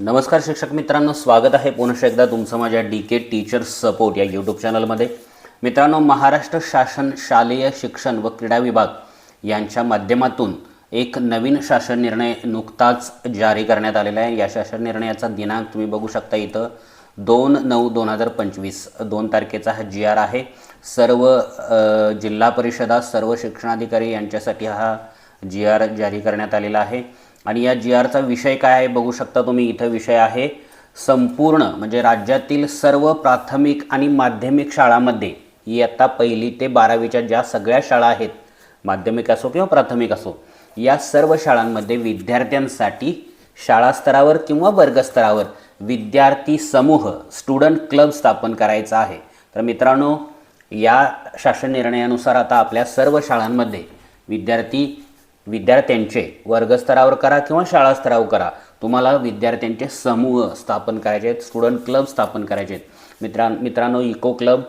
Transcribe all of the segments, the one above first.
नमस्कार शिक्षक मित्रांनो स्वागत आहे पुन्हा एकदा तुमचं माझ्या डी के टीचर्स सपोर्ट या यूट्यूब चॅनलमध्ये मित्रांनो महाराष्ट्र शासन शालेय शिक्षण व क्रीडा विभाग यांच्या माध्यमातून एक नवीन शासन निर्णय नुकताच जारी करण्यात आलेला आहे. या शासन निर्णयाचा दिनांक तुम्ही बघू शकता इथं. दोन नऊ दोन हजार पंचवीस दोन तारखेचा हा जी आर आहे. सर्व जिल्हा परिषदा सर्व शिक्षणाधिकारी यांच्यासाठी हा जी आर जारी करण्यात आलेला आहे. आणि या जी आरचा विषय काय आहे बघू शकता तुम्ही. इथं विषय आहे संपूर्ण म्हणजे राज्यातील सर्व प्राथमिक आणि माध्यमिक शाळांमध्ये इयत्ता पहिली ते बारावीच्या ज्या सगळ्या शाळा आहेत माध्यमिक असो किंवा प्राथमिक असो या सर्व शाळांमध्ये विद्यार्थ्यांसाठी शाळा स्तरावर किंवा वर्गस्तरावर विद्यार्थी समूह स्टुडंट क्लब स्थापन करायचा आहे. तर मित्रांनो या शासन निर्णयानुसार आता आपल्या सर्व शाळांमध्ये विद्यार्थी विद्यार्थ्यांचे वर्गस्तरावर करा किंवा शाळा स्तरावर करा. तुम्हाला विद्यार्थ्यांचे समूह स्थापन करायचे आहेत स्टुडंट क्लब स्थापन करायचे आहेत. मित्रा मित्रांनो इको क्लब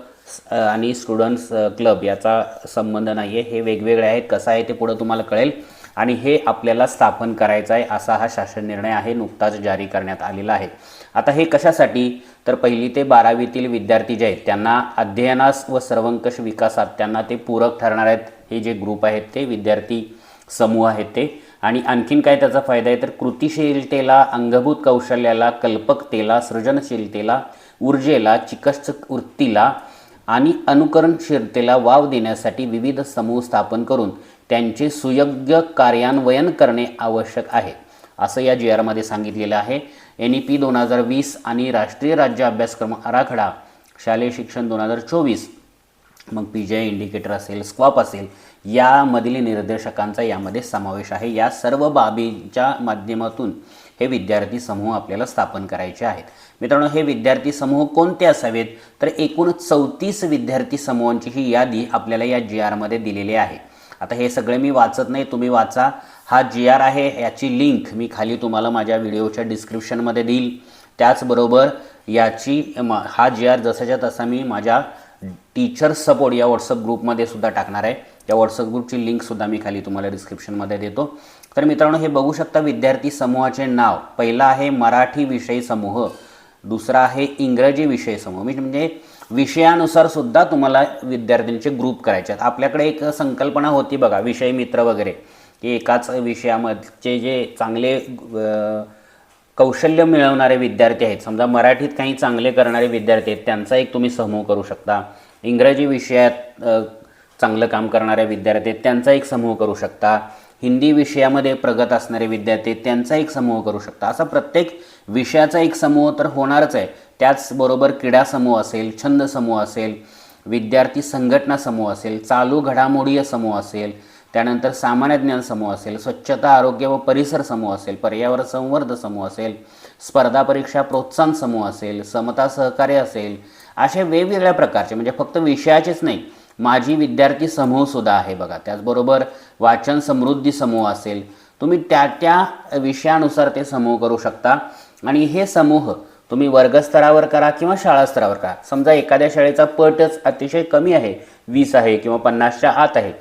आणि स्टुडंट्स क्लब याचा संबंध नाही आहे हे वेगवेगळे आहेत. कसं आहे ते पुढं तुम्हाला कळेल. आणि हे आपल्याला स्थापन करायचं आहे असा हा शासन निर्णय आहे नुकताच जारी करण्यात आलेला आहे. आता हे कशासाठी? तर पहिली ते बारावीतील विद्यार्थी जे आहेत त्यांना अध्ययनास व सर्वंकष विकासात त्यांना ते पूरक ठरणार आहेत. हे जे ग्रुप आहेत ते विद्यार्थी समूह आहेत ते. आणि आणखीन काय त्याचा फायदा आहे तर कृतिशीलतेला अंगभूत कौशल्याला कल्पकतेला सृजनशीलतेला ऊर्जेला चिकित्सक वृत्तीला आणि अनुकरणशीलतेला वाव देण्यासाठी विविध समूह स्थापन करून त्यांचे सुयोग्य कार्यान्वयन करणे आवश्यक आहे. असं या जी आरमध्ये सांगितलेलं आहे. एन ई पी दोन हजार वीस आणि राष्ट्रीय राज्य अभ्यासक्रम आराखडा शालेय शिक्षण दोन हजार चोवीस मग पी जे इंडिकेटर असेल स्कॉप असेल यामधील निर्देशकांचा यामध्ये समावेश आहे. या सर्व बाबींच्या माध्यमातून हे विद्यार्थी समूह आपल्याला स्थापन करायचे आहेत. मित्रांनो हे विद्यार्थी समूह कोणते असावेत? तर एकूण चौतीस विद्यार्थी समूहांची ही यादी आपल्याला या जी आरमध्ये दिलेली आहे. आता हे सगळे मी वाचत नाही तुम्ही वाचा. हा जी आर आहे याची लिंक मी खाली तुम्हाला माझ्या व्हिडिओच्या डिस्क्रिप्शनमध्ये देईल. त्याचबरोबर याची हा जी आर जसाच्या तसा मी माझ्या टीचर सपोर्ट या व्हॉट्सअप ग्रुपमध्ये सुद्धा टाकणार आहे. त्या व्हॉट्सअप ग्रुपची लिंकसुद्धा मी खाली तुम्हाला डिस्क्रिप्शनमध्ये देतो. तर मित्रांनो हे बघू शकता विद्यार्थी समूहाचे नाव. पहिला आहे मराठी विषय समूह. दुसरा आहे इंग्रजी विषय समूह. म्हणजे- म्हणजे विषयानुसार सुद्धा तुम्हाला विद्यार्थ्यांचे ग्रुप करायचे आहेत. आपल्याकडे एक संकल्पना होती बघा विषय मित्र वगैरे. की एकाच विषयामधचे जे चांगले कौशल्य मिळवणारे विद्यार्थी आहेत. समजा मराठीत काही चांगले करणारे विद्यार्थी आहेत त्यांचा एक तुम्ही समूह करू शकता. इंग्रजी विषयात चांगलं काम करणाऱ्या विद्यार्थी त्यांचा एक समूह करू शकता. हिंदी विषयामध्ये प्रगत असणारे विद्यार्थी त्यांचा एक समूह करू शकता. असा प्रत्येक विषयाचा एक समूह तर होणारच आहे. त्याचबरोबर क्रीडा समूह असेल छंद समूह असेल विद्यार्थी संघटना समूह असेल चालू घडामोडीय समूह असेल त्यानंतर सामान्य ज्ञान समूह असेल स्वच्छता आरोग्य व परिसर समूह असेल पर्यावरण संवर्ध समूह असेल स्पर्धा परीक्षा प्रोत्साहन समूह असेल समता सहकार्य असेल असे वेगवेगळ्या प्रकारचे म्हणजे फक्त विषयाचेच नाही माझी विद्यार्थी समूहसुद्धा आहे बघा. त्याचबरोबर वाचन समृद्धी समूह असेल. तुम्ही त्या त्या विषयानुसार ते समूह करू शकता. आणि हे समूह तुम्ही वर्गस्तरावर करा किंवा शाळा स्तरावर करा. समजा एखाद्या शाळेचा पटच अतिशय कमी आहे वीस आहे किंवा पन्नासच्या आत आहे.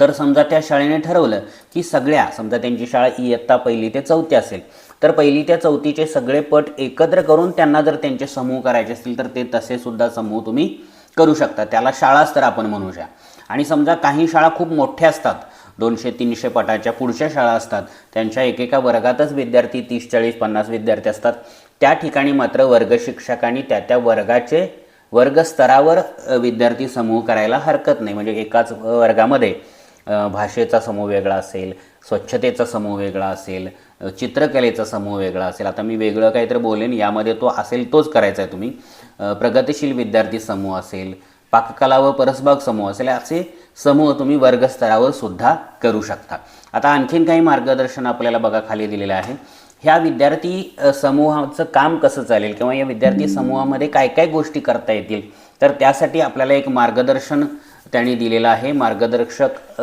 तर समजा त्या शाळेने ठरवलं की सगळ्या समजा त्यांची शाळा इयत्ता पहिली ते चौथी असेल. तर पहिली त्या चौथीचे सगळे पट एकत्र करून त्यांना जर त्यांचे समूह करायचे असतील तर ते तसे सुद्धा समूह तुम्ही करू शकता. त्याला शाळा तर आपण म्हणूया आणि समजा काही शाळा खूप मोठ्या असतात. दोनशे तीनशे पटाच्या पुढच्या शाळा असतात. त्यांच्या एकेका वर्गातच विद्यार्थी तीस चाळीस पन्नास विद्यार्थी असतात. त्या ठिकाणी मात्र वर्ग शिक्षकांनी त्या त्या वर्गाचे वर्गस्तरावर विद्यार्थी समूह करायला हरकत नाही. म्हणजे एकाच वर्गामध्ये भाषेचा समूह वेगळा असेल स्वच्छतेचा समूह वेगळा असेल चित्रकलेचा समूह वेगळा असेल. आता मी वेगळं काहीतरी बोलेन यामध्ये तो असेल तोच करायचा आहे तुम्ही. प्रगतिशील विद्यार्थी समूह असेल पाककला व परसबाग समूह असेल असे समूह तुम्ही वर्गस्तरावर सुद्धा करू शकता. आता आणखीन काही मार्गदर्शन आपल्याला बघा खाली दिलेलं आहे. ह्या विद्यार्थी समूहाचं काम कसं चालेल किंवा या विद्यार्थी समूहामध्ये काय काय गोष्टी करता येतील तर त्यासाठी आपल्याला एक मार्गदर्शन त्यांनी दिलेलं आहे. मार्गदर्शक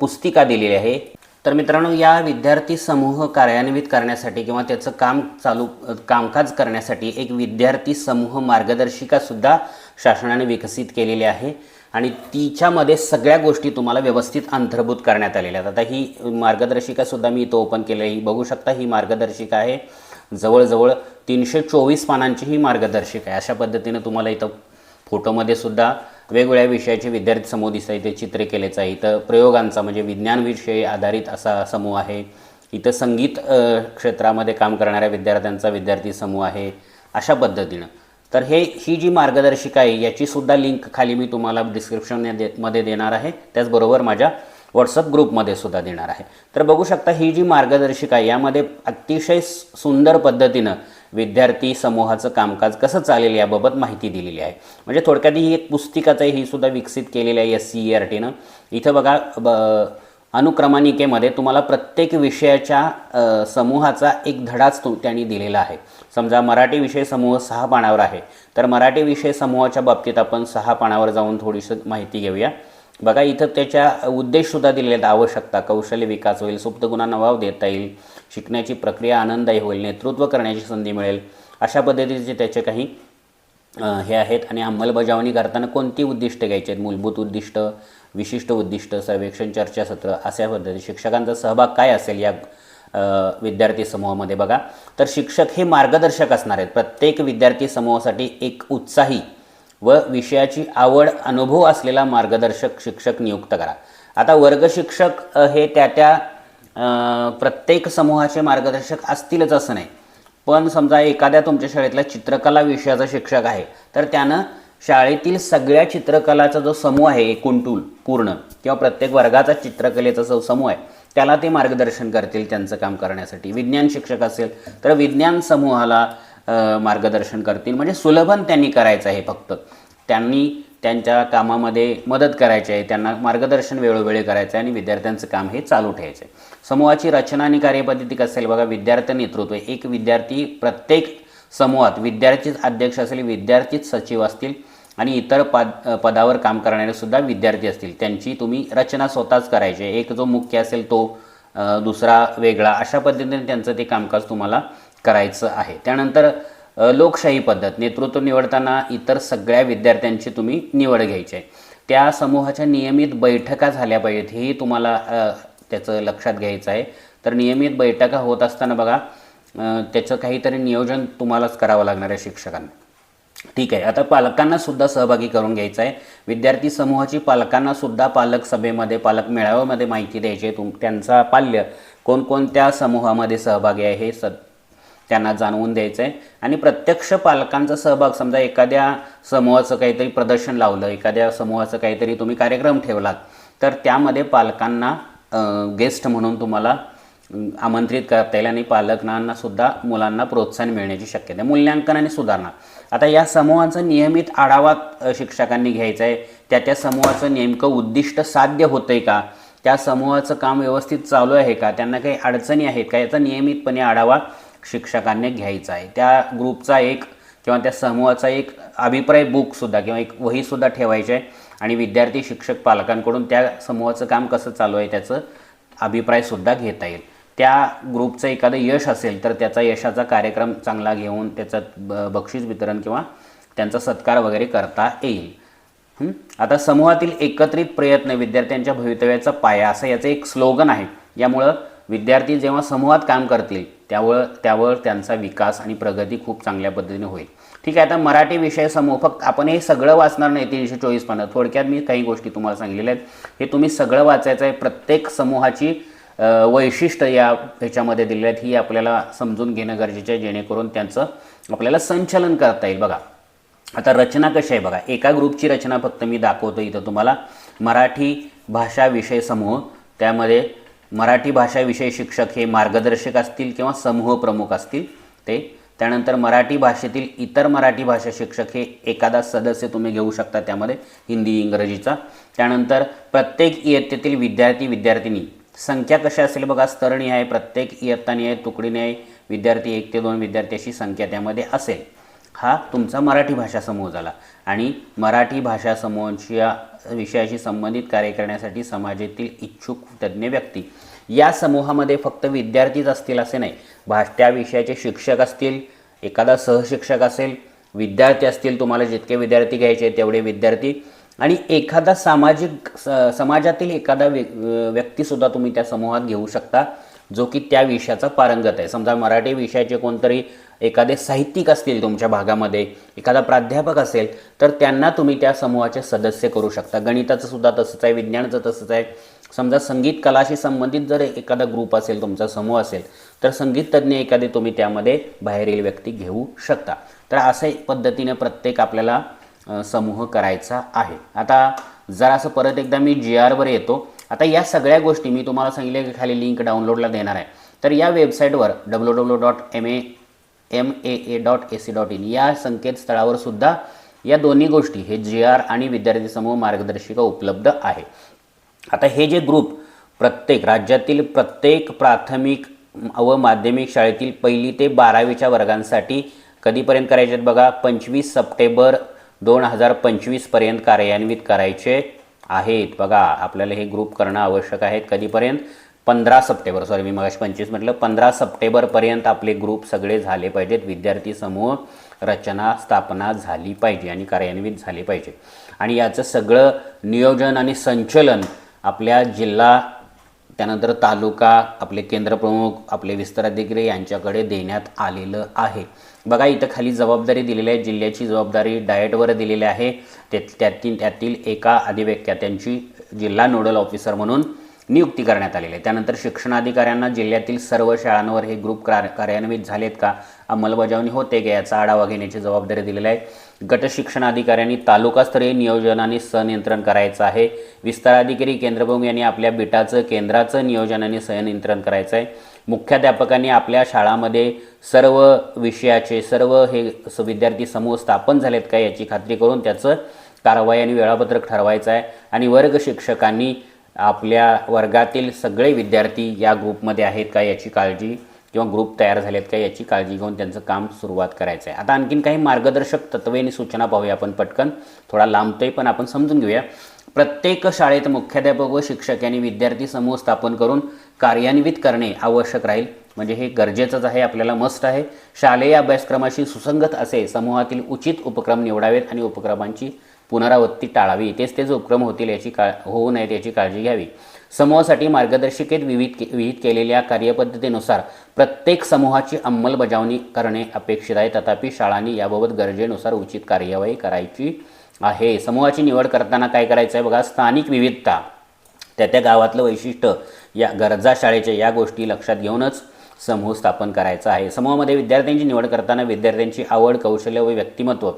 पुस्तिका दिलेली आहे. तर मित्रांनो या विद्यार्थी समूह कार्यान्वित करण्यासाठी किंवा त्याचं काम चालू कामकाज करण्यासाठी एक विद्यार्थी समूह मार्गदर्शिका सुद्धा शासनाने विकसित केलेली आहे. आणि तिच्यामध्ये सगळ्या गोष्टी तुम्हाला व्यवस्थित अंतर्भूत करण्यात आलेल्या आहेत. आता ही मार्गदर्शिकासुद्धा मी इथं ओपन केलं ही बघू शकता ही मार्गदर्शिका आहे. जवळजवळ तीनशे चोवीस पानांची ही मार्गदर्शिका आहे. अशा पद्धतीनं तुम्हाला इथं फोटोमध्ये सुद्धा वेगवेगळ्या विषयाचे विद्यार्थी समूह दिसतात इथे चित्रे केलेच आहे इथं प्रयोगांचा म्हणजे विज्ञानविषयी आधारित असा समूह आहे. इथं संगीत क्षेत्रामध्ये काम करणाऱ्या विद्यार्थ्यांचा विद्यार्थी समूह आहे अशा पद्धतीनं. तर हे ही जी मार्गदर्शिका आहे याची सुद्धा लिंक खाली मी तुम्हाला डिस्क्रिप्शन दे मध्ये देणार आहे. त्याचबरोबर माझ्या व्हॉट्सअप ग्रुपमध्ये सुद्धा देणार आहे. तर बघू शकता ही जी मार्गदर्शिका आहे यामध्ये अतिशय सुंदर पद्धतीनं विद्यार्थी समूहाचं कामकाज कसं चालेल याबाबत माहिती दिलेली आहे. म्हणजे थोडक्यात ही एक पुस्तिकाचं आहे ही सुद्धा विकसित केलेली आहे एस सी ई आर टीनं इथं बघा ब अनुक्रमानिकेमध्ये तुम्हाला प्रत्येक विषयाच्या समूहाचा एक धडाच तो त्यांनी दिलेला आहे. समजा मराठी विषय समूह सहा पानावर आहे. तर मराठी विषय समूहाच्या बाबतीत आपण सहा पानावर जाऊन थोडीशी माहिती घेऊया. बघा इथं त्याच्या उद्देशसुद्धा दिलेले आहेत. आवश्यकता कौशल्य विकास होईल सुप्त गुणांना वाव देता येईल. शिकण्याची प्रक्रिया आनंददायी होईल नेतृत्व करण्याची संधी मिळेल अशा पद्धतीचे त्याचे काही हे आहेत. आणि अंमलबजावणी करताना कोणती उद्दिष्ट घ्यायची आहेत? मूलभूत उद्दिष्ट विशिष्ट उद्दिष्ट सर्वेक्षण चर्चासत्र अशा पद्धती. शिक्षकांचा सहभाग काय असेल या विद्यार्थी समूहामध्ये बघा. तर शिक्षक हे मार्गदर्शक असणार आहेत. प्रत्येक विद्यार्थी समूहासाठी एक उत्साही व विषयाची आवड अनुभव असलेला मार्गदर्शक शिक्षक नियुक्त करा. आता वर्ग शिक्षक हे त्या त्या प्रत्येक समूहाचे मार्गदर्शक असतीलच असं नाही. पण समजा एखाद्या तुमच्या शाळेतला चित्रकला विषयाचा शिक्षक आहे तर त्यानं शाळेतील सगळ्या चित्रकलाचा जो समूह आहे एकूण टूल पूर्ण किंवा प्रत्येक वर्गाचा चित्रकलेचा जो समूह आहे त्याला ते मार्गदर्शन करतील त्यांचं काम करण्यासाठी. विज्ञान शिक्षक असेल तर विज्ञान समूहाला मार्गदर्शन करतील. म्हणजे सुलभन त्यांनी करायचं आहे फक्त. त्यांनी त्यांच्या कामामध्ये मदत करायची आहे त्यांना मार्गदर्शन वेळोवेळी करायचं आहे आणि विद्यार्थ्यांचं काम हे चालू ठेवायचं आहे. समूहाची रचना आणि कार्यपद्धती कसं असेल? बघा विद्यार्थी नेतृत्व. एक विद्यार्थी प्रत्येक समूहात विद्यार्थीच अध्यक्ष असेल विद्यार्थीच सचिव असतील आणि इतर पद पदावर काम करणारे सुद्धा विद्यार्थी असतील. त्यांची तुम्ही रचना स्वतःच करायची आहे. एक जो मुख्य असेल तो दुसरा वेगळा. अशा पद्धतीने त्यांचं ते कामकाज तुम्हाला करायचं आहे. त्यानंतर लोकशाही पद्धत नेतृत्व निवडताना इतर सगळ्या विद्यार्थ्यांची तुम्ही निवड घ्यायची. आहे त्या समूहाच्या नियमित बैठका झाल्या पाहिजेत हेही तुम्हाला त्याचं लक्षात घ्यायचं आहे. तर नियमित बैठका होत असताना बघा त्याचं काहीतरी नियोजन तुम्हालाच करावं लागणार आहे शिक्षकांना. ठीक आहे आता पालकांना सुद्धा सहभागी करून घ्यायचं आहे. विद्यार्थी समूहाची पालकांना सुद्धा पालक सभेमध्ये पालक मेळाव्यामध्ये माहिती द्यायची आहे. तुम त्यांचा पाल्य कोणकोणत्या समूहामध्ये सहभागी आहे हे स त्यांना जाणवून द्यायचं आहे आणि प्रत्यक्ष पालकांचा सहभाग समजा एखाद्या समूहाचं काहीतरी प्रदर्शन लावलं एखाद्या समूहाचं काहीतरी तुम्ही कार्यक्रम ठेवलात तर त्यामध्ये पालकांना गेस्ट म्हणून तुम्हाला आमंत्रित करता येईल आणि पालकांना सुद्धा मुलांना प्रोत्साहन मिळण्याची शक्यता आहे. मूल्यांकन आणि सुधारणा. आता या समूहाचा नियमित आढावा शिक्षकांनी घ्यायचा आहे त्या त्या समूहाचं नेमकं उद्दिष्ट साध्य होतं आहे का? त्या समूहाचं काम व्यवस्थित चालू आहे का? त्यांना काही अडचणी आहेत का? याचा नियमितपणे आढावा शिक्षकांनी घ्यायचा आहे. त्या ग्रुपचा एक किंवा त्या समूहाचा एक अभिप्राय बुकसुद्धा किंवा एक वहीसुद्धा ठेवायची आहे. आणि विद्यार्थी शिक्षक पालकांकडून त्या समूहाचं काम कसं चालू आहे त्याचं अभिप्रायसुद्धा घेता येईल. त्या ग्रुपचं एखादं यश असेल तर त्याचा यशाचा कार्यक्रम चांगला घेऊन त्याचं ब बक्षीस वितरण किंवा त्यांचा सत्कार वगैरे करता येईल. आता समूहातील एकत्रित प्रयत्न विद्यार्थ्यांच्या भवितव्याचा पाया असं याचं एक स्लोगन आहे. यामुळं विद्यार्थी जेव्हा समूहात काम करतील त्यावर त्यावर त्यांचा विकास आणि प्रगती खूप चांगल्या पद्धतीने होईल. ठीक आहे आता मराठी विषय समूह फक्त आपण हे सगळं वाचणार नाही तीनशे चोवीस पानं. थोडक्यात मी काही गोष्टी तुम्हाला सांगितलेल्या आहेत. हे तुम्ही सगळं वाचायचं आहे. प्रत्येक समूहाची वैशिष्ट्य या ह्याच्यामध्ये दिलेली आहेत. ही आपल्याला समजून घेणं गरजेचं आहे जेणेकरून त्यांचं आपल्याला संचलन करता येईल. बघा आता रचना कशी आहे बघा. एका ग्रुपची रचना फक्त मी दाखवतो इथं तुम्हाला. मराठी भाषा विषय समूह त्यामध्ये मराठी भाषाविषयी शिक्षक हे मार्गदर्शक असतील किंवा समूह प्रमुख असतील ते. त्यानंतर मराठी भाषेतील इतर मराठी भाषा शिक्षक हे एखादा सदस्य तुम्ही घेऊ शकता त्यामध्ये हिंदी इंग्रजीचा. त्यानंतर प्रत्येक इयत्तेतील विद्यार्थी विद्यार्थिनी. संख्या कशा असेल बघा स्तरणी आहे प्रत्येक इयत्तानी आहे तुकडीने आहे विद्यार्थी एक ते दोन विद्यार्थी अशी संख्या त्यामध्ये असेल. हा तुमचा मराठी भाषा समूह झाला. आणि मराठी भाषा समूहाच्या विषयाशी संबंधित कार्य करण्यासाठी समाजातील इच्छुक तज्ज्ञ व्यक्ती या समूहामध्ये फक्त विद्यार्थीच असतील असे नाही. भाष त्या विषयाचे शिक्षक असतील एखादा सहशिक्षक असेल विद्यार्थी असतील तुम्हाला जितके विद्यार्थी घ्यायचे तेवढे विद्यार्थी. आणि एखादा सामाजिक स समाजातील एखादा व्य व्यक्तीसुद्धा तुम्ही त्या समूहात घेऊ शकता जो की त्या विषयाचा पारंगत आहे. समजा मराठी विषयाचे कोणतरी एखादे साहित्यिक असतील तुमच्या भागामध्ये एखादा प्राध्यापक असेल तर त्यांना तुम्ही त्या समूहाचे सदस्य करू शकता. गणिताचं सुद्धा तसंच आहे विज्ञानाचं तसंच आहे. समजा संगीत कलाशी संबंधित जर एखादा ग्रुप असेल तुमचा समूह असेल तर संगीत तज्ज्ञ एखादे तुम्ही त्यामध्ये बाहेरील व्यक्ती घेऊ शकता. तर असे पद्धतीने प्रत्येक आपल्याला समूह करायचा आहे. आता जर असं परत एकदा मी जी आरवर येतो. आता या सगळ्या गोष्टी मी तुम्हाला सांगितले की खाली लिंक डाउनलोडला देणार आहे. तर या वेबसाईटवर W W dot M A M A A dot A C dot in या संकेतस्थळावर सुद्धा या दोन्ही गोष्टी हे जी आर आणि विद्यार्थी समूह मार्गदर्शिका उपलब्ध आहे. आता हे जे ग्रुप प्रत्येक राज्यातील प्रत्येक प्राथमिक व माध्यमिक शाळेतील पहिली ते बारावीच्या वर्गांसाठी कधीपर्यंत करायचे आहेत बघा? पंचवीस सप्टेंबर दोन हजार पंचवीसपर्यंत कार्यान्वित करायचे आहेत बघा. आपल्याला हे ग्रुप करणं आवश्यक आहे. कधीपर्यंत? पंधरा सप्टेंबर सॉरी मी मगाशी पंचवीस म्हटलं पंधरा सप्टेंबरपर्यंत आपले ग्रुप सगळे झाले पाहिजेत विद्यार्थी समूह रचना स्थापना झाली पाहिजे आणि कार्यान्वित झाली पाहिजे. आणि याचं सगळं नियोजन आणि संचलन आपल्या जिल्हा त्यानंतर तालुका आपले केंद्रप्रमुख आपले विस्ताराधिकारी यांच्याकडे देण्यात आलेलं आहे. बघा इथं खाली जबाबदारी दिलेली आहे जिल्ह्याची जबाबदारी डाएटवर दिलेली आहे. ते त्यातील त्यातील एका अधिव्यक्त्यांची जिल्हा नोडल ऑफिसर म्हणून नियुक्ती करण्यात आलेली आहे. त्यानंतर शिक्षणाधिकाऱ्यांना जिल्ह्यातील सर्व शाळांवर हे ग्रुप कार्य कार्यान्वित झालेत का अंमलबजावणी होते का याचा आढावा घेण्याची जबाबदारी दिलेली आहे. गट शिक्षणाधिकाऱ्यांनी तालुकास्तरीय नियोजन आणि सनियंत्रण करायचं आहे. विस्ताराधिकारी केंद्रभूम यांनी आपल्या बिटाचं केंद्राचं नियोजन आणि सनियंत्रण करायचं आहे. मुख्याध्यापकांनी आपल्या शाळामध्ये सर्व विषयाचे सर्व हे स- विद्यार्थी समूह स्थापन झालेत का याची खात्री करून त्याचं कारवाई आणि वेळापत्रक ठरवायचं आहे. आणि वर्ग शिक्षकांनी आपल्या वर्गातील सगळे विद्यार्थी या ग्रुपमध्ये आहेत का याची काळजी किंवा ग्रुप तयार झालेत का याची काळजी घेऊन त्यांचं काम सुरुवात करायचं आहे आता आणखीन काही मार्गदर्शक तत्वे आणि सूचना पाहूया आपण पटकन. थोडा लांबतोय पण आपण समजून घेऊया. प्रत्येक शाळेत मुख्याध्यापक व शिक्षक यांनी विद्यार्थी समूह स्थापन करून कार्यान्वित करणे आवश्यक राहील. म्हणजे हे गरजेचंच आहे आपल्याला मस्ट आहे. शालेय अभ्यासक्रमाशी सुसंगत असे समूहातील उचित उपक्रम निवडावेत आणि उपक्रमांची पुनरावृत्ती टाळावी. तेच तेच उपक्रम होतील याची का होऊ नयेत याची काळजी घ्यावी. समूहासाठी मार्गदर्शिकेत विविध के विहित केलेल्या कार्यपद्धतीनुसार प्रत्येक समूहाची अंमलबजावणी करणे अपेक्षित आहे. तथापि शाळांनी याबाबत गरजेनुसार उचित कार्यवाही करायची आहे. समूहाची निवड करताना काय करायचं आहे बघा? स्थानिक विविधता. त्या त्या गावातलं वैशिष्ट्य या गरजा शाळेच्या या गोष्टी लक्षात घेऊनच समूह स्थापन करायचा आहे. समूहामध्ये विद्यार्थ्यांची निवड करताना विद्यार्थ्यांची आवड कौशल्य व व्यक्तिमत्व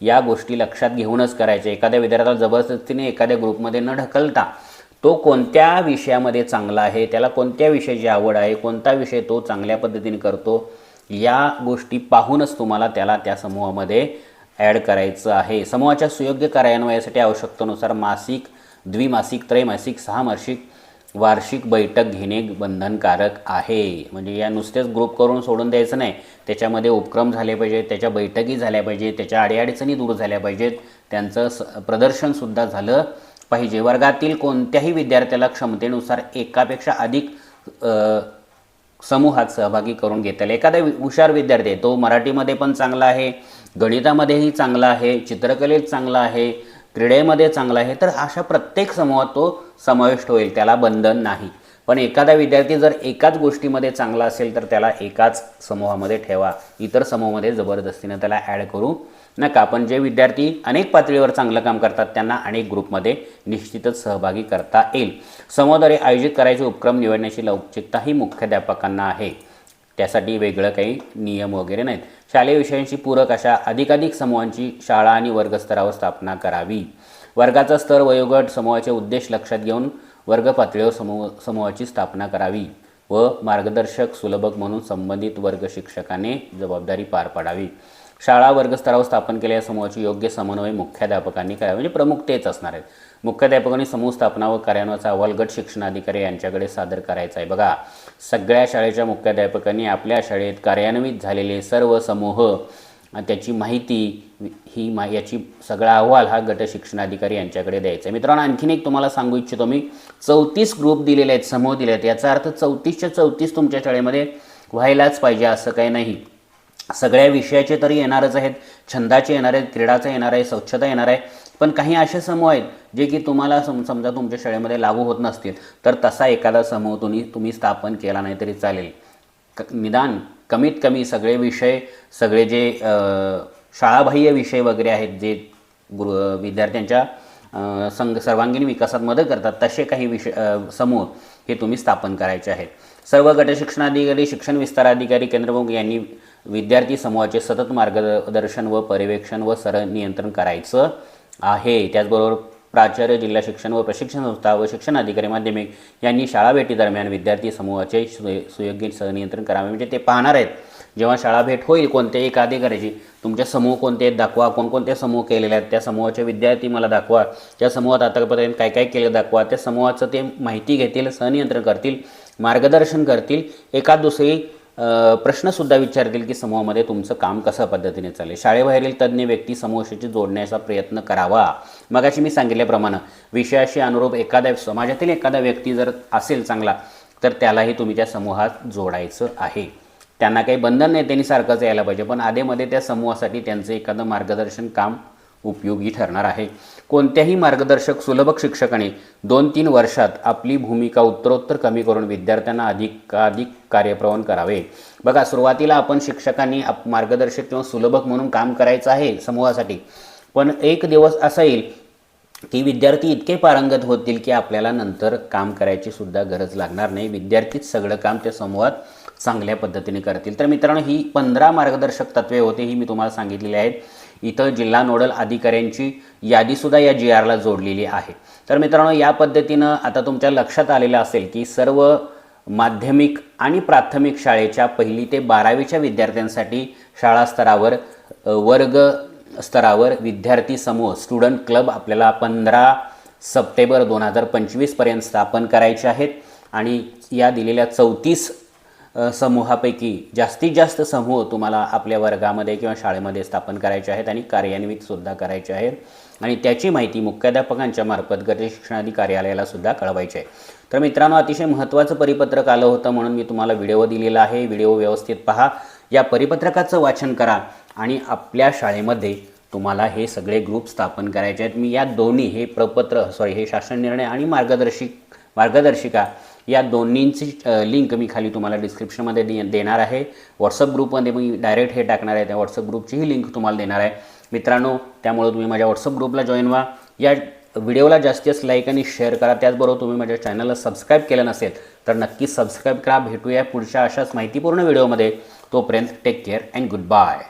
या गोष्टी लक्षात घेऊनच करायच्या एखाद्या विद्यार्थ्याला जबरदस्तीने एखाद्या ग्रुपमध्ये न ढकलता तो कोणत्या विषयामध्ये चांगला आहे त्याला कोणत्या विषयाची आवड आहे कोणता विषय तो चांगल्या पद्धतीने करतो या गोष्टी पाहूनच तुम्हाला त्याला त्या समूहामध्ये ॲड करायचं आहे. समूहाच्या सुयोग्य कार्यान्वयासाठी आवश्यकतेनुसार मासिक द्विमासिक त्रैमासिक सहामासिक वार्षिक बैठक घेणे बंधनकारक आहे. म्हणजे या नुसतेच ग्रुप करून सोडून द्यायचं नाही. त्याच्यामध्ये उपक्रम झाले पाहिजेत त्याच्या बैठकी झाल्या पाहिजेत त्याच्या अडीअडचणी दूर झाल्या पाहिजेत. त्यांचं स प्रदर्शनसुद्धा झालं पाहिजे. वर्गातील कोणत्याही विद्यार्थ्याला क्षमतेनुसार एकापेक्षा अधिक समूहात सहभागी करून घेता येईल एखादा वि- हुशार विद्यार्थी आहे तो मराठीमध्ये पण चांगला आहे गणितामध्येही चांगला आहे चित्रकलेत चांगला आहे क्रीडेमध्ये चांगला आहे तर अशा प्रत्येक समूहात तो समाविष्ट होईल त्याला बंधन नाही. पण एखादा विद्यार्थी जर एकाच गोष्टीमध्ये चांगला असेल तर त्याला एकाच समूहामध्ये ठेवा. इतर समूहामध्ये जबरदस्तीनं त्याला ॲड करू नका. पण जे विद्यार्थी अनेक पातळीवर चांगलं काम करतात त्यांना अनेक ग्रुपमध्ये निश्चितच सहभागी करता येईल. समूहाद्वारे आयोजित करायचे उपक्रम निवडण्याची लवचिकता ही मुख्याध्यापकांना आहे. त्यासाठी वेगळं काही नियम वगैरे नाहीत. शालेय विषयांशी पूरक अशा अधिकाधिक समूहांची शाळा आणि वर्गस्तरावर स्थापना करावी. वर्गाचा स्तर वयोगट समूहाचे उद्देश लक्षात घेऊन वर्ग पातळीवर समूह समूहाची स्थापना करावी व मार्गदर्शक सुलभक म्हणून संबंधित वर्ग शिक्षकाने जबाबदारी पार पाडावी. शाळा वर्गस्तरावर स्थापन केलेल्या समूहाची योग्य समन्वय मुख्याध्यापकांनी करावे. म्हणजे प्रमुख तेच असणार आहेत. मुख्याध्यापकांनी समूह स्थापना व कार्यान्वयाचा अहवाल गट शिक्षणाधिकारी यांच्याकडे सादर करायचा आहे. बघा सगळ्या शाळेच्या मुख्याध्यापकांनी आपल्या शाळेत कार्यान्वित झालेले सर्व समूह त्याची माहिती ही मा याची सगळा अहवाल हा गट शिक्षणाधिकारी यांच्याकडे द्यायचा आहे. मित्रांनो आणखीन एक तुम्हाला सांगू इच्छितो मी. चौतीस ग्रुप दिलेले आहेत समूह दिले आहेत याचा अर्थ चौतीसच्या चौतीस तुमच्या शाळेमध्ये व्हायलाच पाहिजे असं काही नाही. सगळ्या विषयाचे तरी येणारच आहेत छंदाचे येणार आहेत क्रीडाचं येणार आहे स्वच्छता येणार आहे. पण काही असे समूह आहेत जे की तुम्हाला सम समजा तुमच्या शाळेमध्ये लागू होत नसतील तर तसा एखादा समूह तुम्ही तुम्ही स्थापन केला नाही तरी चालेल. क निदान कमीत कमी सगळे विषय सगळे जे शाळाबाह्य विषय वगैरे आहेत जे गुरु विद्यार्थ्यांच्या संघ सर्वांगीण विकासात मदत करतात तसे काही विषय समूह हे तुम्ही स्थापन करायचे आहेत. सर्व गटशिक्षणाधिकारी शिक्षण विस्तार अधिकारी केंद्रप्रमुख यांनी विद्यार्थी समूहाचे सतत मार्गदर्शन व पर्यवेक्षण व सर नियंत्रण करायचं आहे. त्याचबरोबर प्राचार्य जिल्हा शिक्षण व प्रशिक्षण संस्था व शिक्षण अधिकारी माध्यमिक यांनी शाळा भेटीदरम्यान विद्यार्थी समूहाचे सुय सुयोग्य सहनियंत्रण करावे. म्हणजे ते पाहणार आहेत. जेव्हा शाळा भेट होईल कोणत्याही एका अधिकाऱ्याची तुमचे समूह कोणते आहेत दाखवा. कोणकोणते समूह केलेले आहेत त्या समूहाचे विद्यार्थी मला दाखवा. त्या समूहात आतापर्यंत काय काय केलं दाखवा. त्या समूहाचं ते माहिती घेतील सहनियंत्रण करतील. मार्गदर्शन करतील. एका दुसरी प्रश्नसुद्धा विचारतील की समूहामध्ये तुमचं काम कसं पद्धतीने चालेल? शाळेबाहेरील तज्ज्ञ व्यक्ती समूहाशी जोडण्याचा प्रयत्न करावा. मगाशी मी सांगितल्याप्रमाणे विषयाशी अनुरूप एखाद्या समाजातील एखादा व्यक्ती जर असेल चांगला तर त्यालाही तुम्ही त्या समूहात जोडायचं आहे. त्यांना काही बंधन नाही त्यांनी सारखंच यायला पाहिजे. पण आधेमध्ये त्या समूहासाठी त्यांचं एखादं मार्गदर्शन काम उपयोगी ठरणार आहे. कोणत्याही मार्गदर्शक सुलभक शिक्षकाने दोन तीन वर्षात आपली भूमिका उत्तरोत्तर कमी करून विद्यार्थ्यांना अधिकाधिक कार्यप्रवण करावे. बघा सुरुवातीला आपण शिक्षकांनी आप मार्गदर्शक किंवा सुलभक म्हणून काम करायचं आहे समूहासाठी. पण एक दिवस असा येईल की विद्यार्थी इतके पारंगत होतील की आपल्याला नंतर काम करायची सुद्धा गरज लागणार नाही. विद्यार्थीच सगळं काम त्या समूहात चांगल्या पद्धतीने करतील. तर मित्रांनो ही पंधरा मार्गदर्शक तत्वे होते ही मी तुम्हाला सांगितलेली आहेत. इथं जिल्हा नोडल अधिकाऱ्यांची यादीसुद्धा या जी आरला जोडलेली आहे. तर मित्रांनो या पद्धतीनं आता तुमच्या लक्षात आलेलं असेल की सर्व माध्यमिक आणि प्राथमिक शाळेच्या पहिली ते बारावीच्या विद्यार्थ्यांसाठी शाळा स्तरावर वर्ग स्तरावर विद्यार्थी समूह स्टुडंट क्लब आपल्याला पंधरा सप्टेंबर दोन हजार पंचवीसपर्यंत स्थापन करायचे आहेत. आणि या दिलेल्या चौतीस समूहापैकी जास्तीत जास्त समूह तुम्हाला आपल्या वर्गामध्ये किंवा शाळेमध्ये स्थापन करायचे आहेत आणि कार्यान्वितसुद्धा करायचे आहेत. आणि त्याची माहिती मुख्याध्यापकांच्या मार्फत गट शिक्षणाधिकारी कार्यालयाला सुद्धा कळवायची आहे. तर मित्रांनो अतिशय महत्त्वाचं परिपत्रक आलं होतं म्हणून मी तुम्हाला व्हिडिओ दिलेला आहे. व्हिडिओ व्यवस्थित पहा. या परिपत्रकाचं वाचन करा आणि आपल्या शाळेमध्ये तुम्हाला हे सगळे ग्रुप स्थापन करायचे आहेत. मी या दोन्ही हे प्रपत्र सॉरी हे शासन निर्णय आणि मार्गदर्शिक मार्गदर्शिका या दोन्हींची लिंक मी खाली तुम्हाला डिस्क्रिप्शनमध्ये दे देणार आहे. व्हॉट्सअप ग्रुपमध्ये मी डायरेक्ट हे टाकणार आहे. त्या व्हॉट्सअप ग्रुपचीही लिंक तुम्हाला देणार आहे. मित्रांनो त्यामुळे तुम्ही माझ्या व्हॉट्सअप ग्रुपला जॉईन व्हा. या व्हिडिओला जास्तीत जास्त लाईक आणि शेअर करा. त्याचबरोबर तुम्ही माझ्या चॅनलला सबस्क्राईब केलं नसेल तर नक्कीच सबस्क्राईब करा. भेटूया पुढच्या अशाच माहितीपूर्ण व्हिडिओमध्ये तोपर्यंत take care and good bye